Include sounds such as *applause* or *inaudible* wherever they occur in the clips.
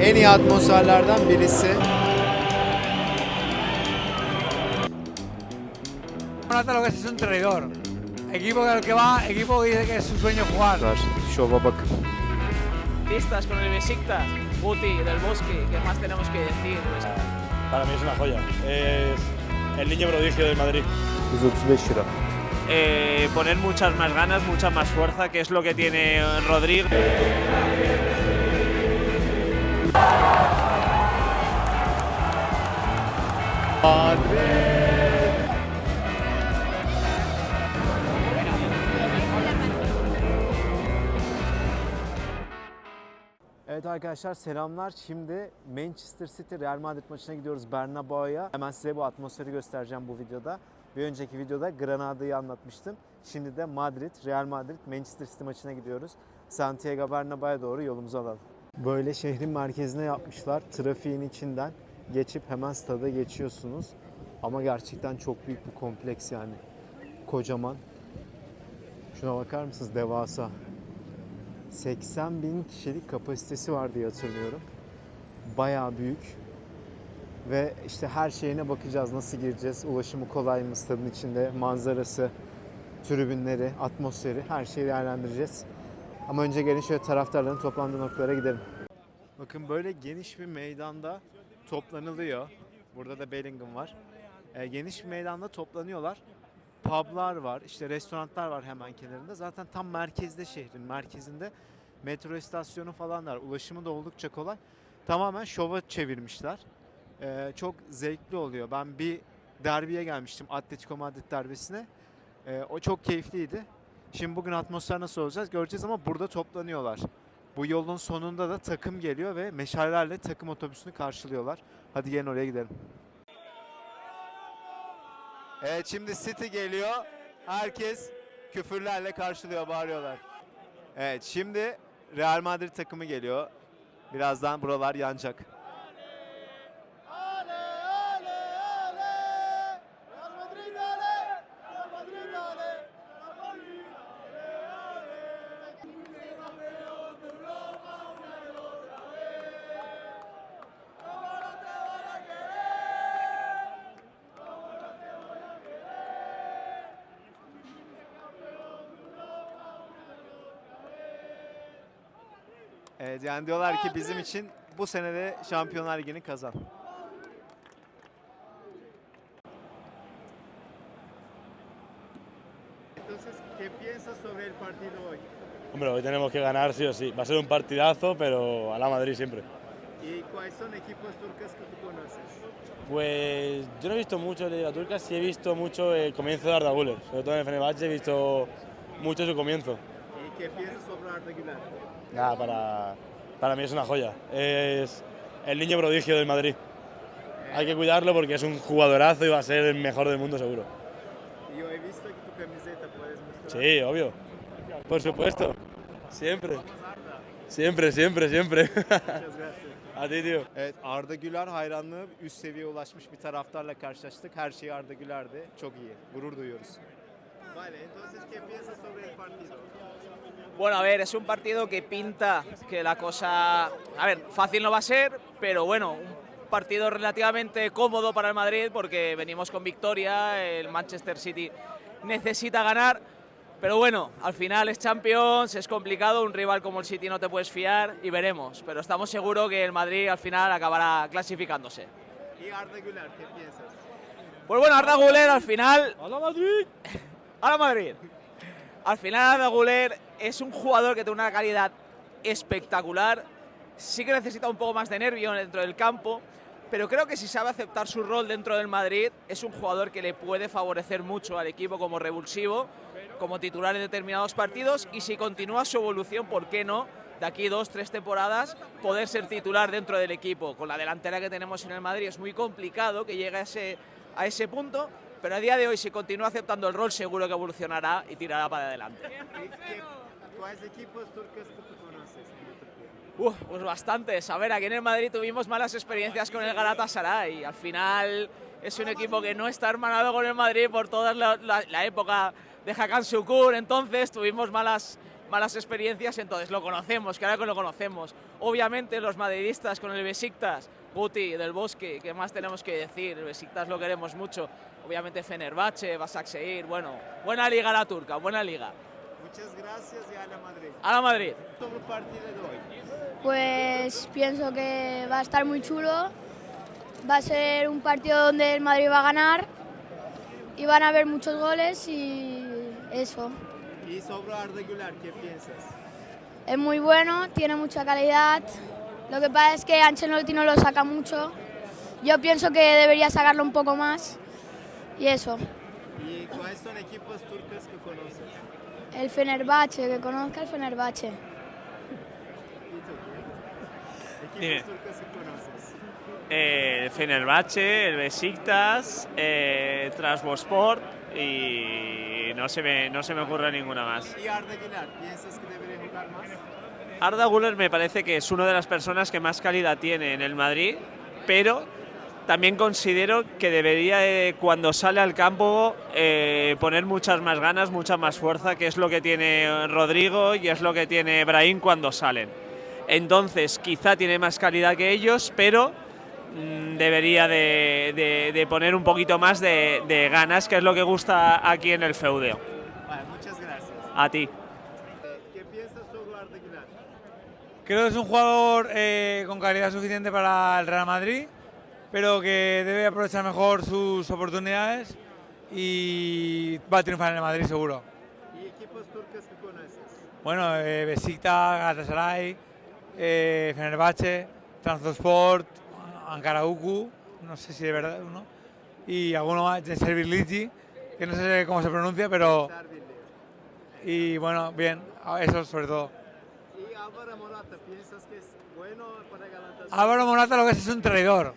en iyi atmosferlerden birisi. Morata lo que es es un traidor. Equipo del que va, equipo que dice que es su sueño jugar. Şova bakın. Pistas con el Besiktas, Guti, Del Bosque, ¿qué más tenemos que decir? Para mí es una joya. Es el niño prodigio del Madrid. 135 lira. Eh, poner muchas más ganas, mucha más fuerza, que es lo que tiene Rodrigo. Evet arkadaşlar selamlar. Şimdi Manchester City Real Madrid maçına gidiyoruz Bernabéu'ya. Hemen size bu atmosferi göstereceğim bu videoda. Bir önceki videoda Granada'yı anlatmıştım. Şimdi de Madrid, Real Madrid, Manchester City maçına gidiyoruz. Santiago Bernabéu'ya doğru yolumuzu alalım. Böyle şehrin merkezine yapmışlar. Trafiğin içinden geçip hemen stada geçiyorsunuz. Ama gerçekten çok büyük bir kompleks yani. Kocaman. Şuna bakar mısınız? Devasa. 80 bin kişilik kapasitesi var diye hatırlıyorum. Bayağı büyük. Ve işte her şeyine bakacağız. Nasıl gireceğiz? Ulaşımı kolay mı? Stadın içinde manzarası, tribünleri, atmosferi her şeyi değerlendireceğiz. Ama önce gelin şöyle taraftarların toplandığı noktalara gidelim. Bakın böyle geniş bir meydanda toplanılıyor. Burada da Bellingham var. Ee, geniş bir meydanda toplanıyorlar publar var, işte restoranlar var hemen kenarında. Zaten tam merkezde şehrin merkezinde metro istasyonu falan var. Ulaşımı da oldukça kolay. Tamamen şova çevirmişler. Ee, çok zevkli oluyor. Ben bir derbiye gelmiştim. Atletico Madrid derbisine. Ee, o çok keyifliydi. Şimdi bugün atmosfer nasıl olacağız göreceğiz ama burada toplanıyorlar. Bu yolun sonunda da takım geliyor ve meşalelerle takım otobüsünü karşılıyorlar. Hadi gelin oraya gidelim. Evet şimdi City geliyor. Herkes küfürlerle karşılıyor, bağırıyorlar. Evet şimdi Real Madrid takımı geliyor. Birazdan buralar yanacak. Evet yani diyorlar ki bizim için bu sene de Şampiyonlar Ligi'ni kazan. Entonces, ¿qué piensas sobre el partido hoy? Hombre, hoy tenemos que ganar sí o sí. Va a ser un partidazo, pero a la Madrid siempre. ¿Y cuáles son equipos turcos que tú conoces? Pues yo no he visto mucho de Liga Turca, sí he visto mucho el comienzo de Arda Güler. Sobre todo en el Fenerbahce he visto mucho su comienzo. ¿Y qué piensas sobre Arda Güler? Nada, para, para mí es una joya. Es el niño prodigio del Madrid. Hay que cuidarlo porque es un jugadorazo y va a ser el mejor del mundo seguro. Yo he visto que tu camiseta puedes mostrar. Sí, obvio. Por supuesto. Siempre. Siempre, siempre, siempre. Muchas gracias. *laughs* A ti, tío. Evet Arda Güler hayranlığı üst seviyeye ulaşmış bir taraftarla karşılaştık. Her şey Arda Güler'di. Çok iyi. Gurur duyuyoruz. Vale, entonces ¿qué piensas sobre el partido? Bueno, a ver, es un partido que pinta que la cosa. A ver, fácil no va a ser, pero bueno, un partido relativamente cómodo para el Madrid porque venimos con victoria. El Manchester City necesita ganar. Pero bueno, al final es Champions, es complicado, un rival como el City no te puedes fiar y veremos. Pero estamos seguros que el Madrid al final acabará clasificándose. ¿Y Arda Güler qué piensas? Pues bueno, Arda Güler al final ¡A la Madrid! *laughs* a la Madrid. Al final Arda Güler es un jugador que tiene una calidad espectacular. Sí que necesita un poco más de nervio dentro del campo, pero creo que si sabe aceptar su rol dentro del Madrid, es un jugador que le puede favorecer mucho al equipo como revulsivo, como titular en determinados partidos y si continúa su evolución, ¿por qué no? De aquí dos, tres temporadas, poder ser titular dentro del equipo. Con la delantera que tenemos en el Madrid es muy complicado que llegue a ese, a ese punto, pero a día de hoy, si continúa aceptando el rol, seguro que evolucionará y tirará para adelante. ¿Y qué- ¿Cuáles equipos turcos que tú conoces? Uf, pues bastantes. A ver, aquí en el Madrid tuvimos malas experiencias con el Galatasaray. Al final es un equipo que no está hermanado con el Madrid por toda la, la- la época de Hakan Şükür. Entonces tuvimos malas malas experiencias, entonces lo conocemos, ahora que lo conocemos. Obviamente los madridistas con el Besiktas, Guti, Del Bosque, ¿qué más tenemos que decir? El Besiktas lo queremos mucho. Obviamente Fenerbahce, Başakşehir, bueno, buena liga la turca, buena liga. Muchas gracias y a la Madrid. A la Madrid. Sobre el partido de hoy. Pues pienso que va a estar muy chulo. Va a ser un partido donde el Madrid va a ganar y van a haber muchos goles y eso. Y sobre Arda Güler, ¿qué piensas? Es muy bueno, tiene mucha calidad. Lo que pasa es que Ancelotti no lo saca mucho. Yo pienso que debería sacarlo un poco más y eso. ¿Y cuáles son equipos turcos que conoces? El Fenerbahce, que conozca el Fenerbahce. Equipos Dime. Eh, el Fenerbahce, el Besiktas, eh, Trabzonspor y no se, me, no se me ocurre ninguna más. ¿Y Arda Güler, piensas que debería jugar más? Arda Güler me parece que es una de las personas que más calidad tiene en el Madrid, pero también considero que debería, eh, cuando sale al campo, eh, poner muchas más ganas, mucha más fuerza, que es lo que tiene Rodrigo y es lo que tiene Brahim cuando salen. Entonces, quizá tiene más calidad que ellos, pero mm, debería de, de- de poner un poquito más de, de ganas, que es lo que gusta aquí en el feudeo. Vale, muchas gracias. A ti. ¿Qué piensas sobre? Creo que es un jugador eh, con calidad suficiente para el Real Madrid, pero que debe aprovechar mejor sus oportunidades y va a triunfar en el Madrid seguro. ¿Y equipos turcos que conoces? Bueno, eh, Besiktas, Galatasaray, eh, Fenerbahce, Trabzonspor, Ankara-Uku, no sé si de verdad uno, y alguno más, de Serviligi, que no sé cómo se pronuncia, pero y bueno, bien, eso sobre todo. ¿Y Álvaro Morata, piensas que es bueno para Galatasaray? Álvaro Morata lo que es es un traidor.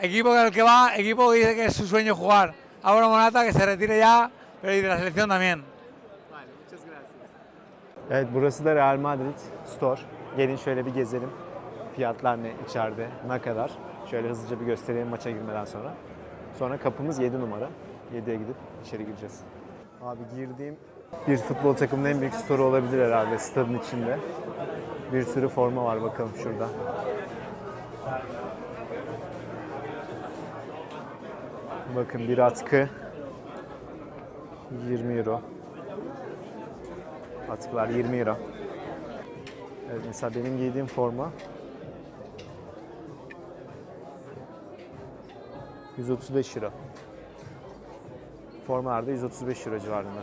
Equipo al que va, equipo que dice que es su sueño jugar. Álvaro Morata que se retire ya, pero y de la selección también. Vale, muchas gracias. Evet burası da Real Madrid Store. Gelin şöyle bir gezelim. Fiyatlar ne içeride, ne kadar. Şöyle hızlıca bir göstereyim maça girmeden sonra. Sonra kapımız 7 numara. 7'ye gidip içeri gireceğiz. Abi girdiğim bir futbol takımının en büyük store'u olabilir herhalde stadın içinde. Bir sürü forma var bakalım şurada. Bakın bir atkı 20 euro. Atkılar 20 euro. Evet mesela benim giydiğim forma 135 euro. Formalar da 135 euro civarında.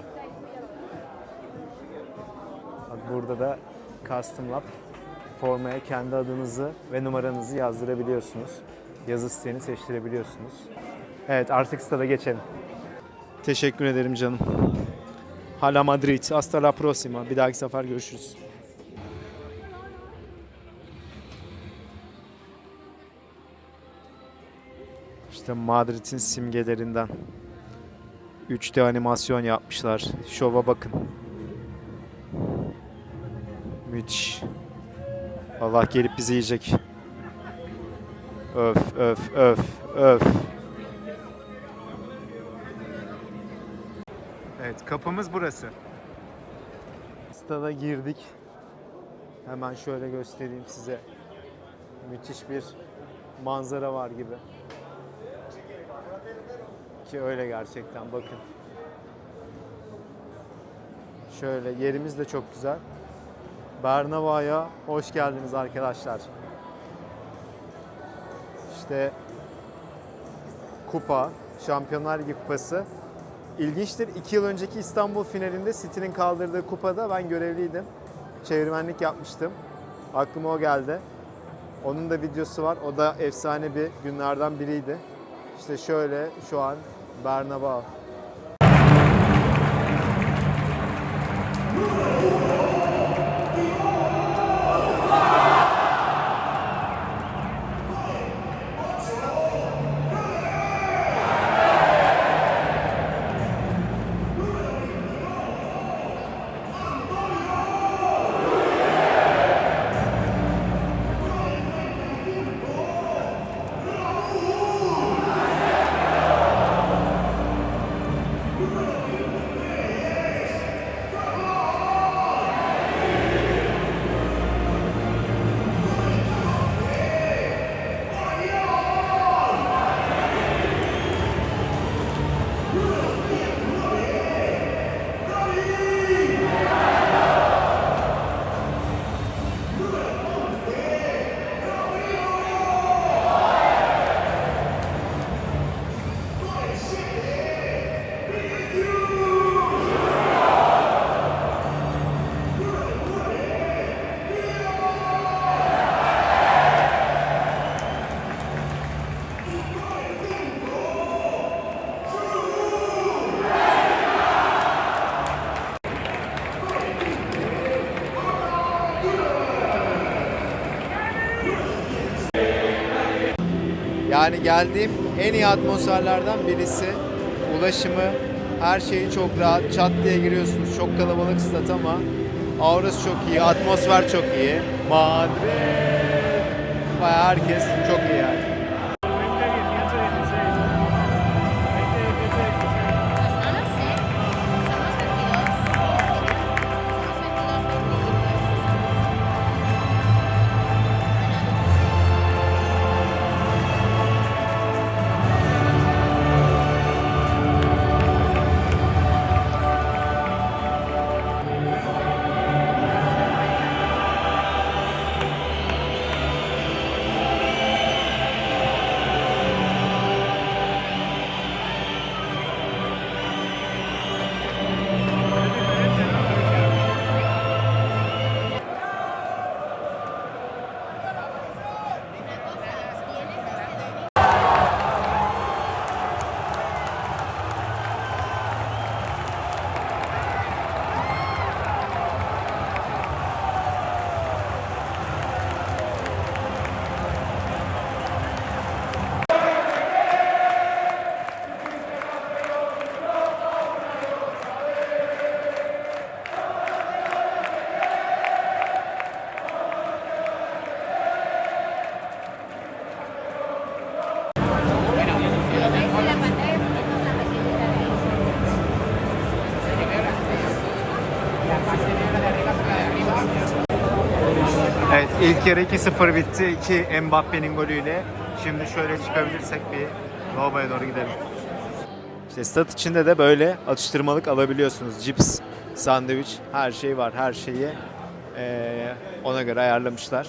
Bak burada da Custom Lab formaya kendi adınızı ve numaranızı yazdırabiliyorsunuz. Yazı siteni seçtirebiliyorsunuz. Evet artık stada geçelim. Teşekkür ederim canım. Hala Madrid. Hasta la próxima. Bir dahaki sefer görüşürüz. İşte Madrid'in simgelerinden. 3D animasyon yapmışlar. Şova bakın. Müthiş. Allah gelip bizi yiyecek. Öf öf öf öf. Evet kapımız burası. Stada girdik. Hemen şöyle göstereyim size. Müthiş bir manzara var gibi. Ki öyle gerçekten bakın. Şöyle yerimiz de çok güzel. Bernabeu'ya hoş geldiniz arkadaşlar. İşte kupa, Şampiyonlar Ligi kupası. İlginçtir. iki yıl önceki İstanbul finalinde City'nin kaldırdığı kupada ben görevliydim. Çevirmenlik yapmıştım. Aklıma o geldi. Onun da videosu var. O da efsane bir günlerden biriydi. İşte şöyle şu an Bernabeu. Yani geldiğim en iyi atmosferlerden birisi. Ulaşımı, her şeyi çok rahat. Çat diye giriyorsunuz. Çok kalabalık stat ama aurası çok iyi, atmosfer çok iyi. Madrid! Bayağı herkes çok iyi yani. Evet ilk yarı 2-0 bitti. 2 Mbappe'nin golüyle. Şimdi şöyle çıkabilirsek bir lavaboya doğru gidelim. İşte stat içinde de böyle atıştırmalık alabiliyorsunuz. Cips, sandviç, her şey var. Her şeyi eee, ona göre ayarlamışlar.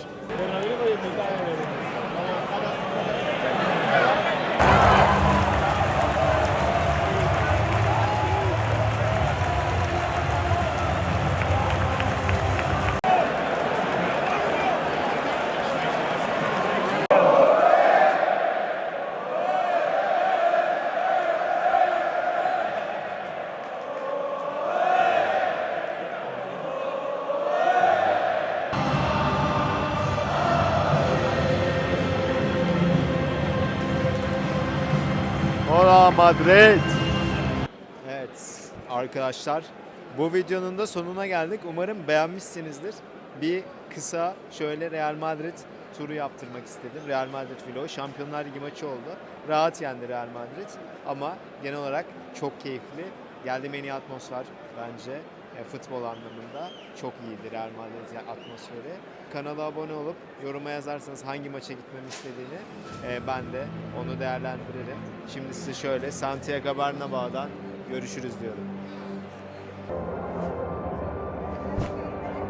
Madrid. Evet arkadaşlar bu videonun da sonuna geldik. Umarım beğenmişsinizdir. Bir kısa şöyle Real Madrid turu yaptırmak istedim. Real Madrid vlogu. Şampiyonlar Ligi maçı oldu. Rahat yendi Real Madrid. Ama genel olarak çok keyifli. Geldiğim en iyi atmosfer bence e, futbol anlamında. Çok iyiydi Real Madrid atmosferi. Kanala abone olup yoruma yazarsanız hangi maça gitmemi istediğini e, ben de onu değerlendiririm. Şimdi size şöyle Santiago Bernabéu'dan görüşürüz diyorum.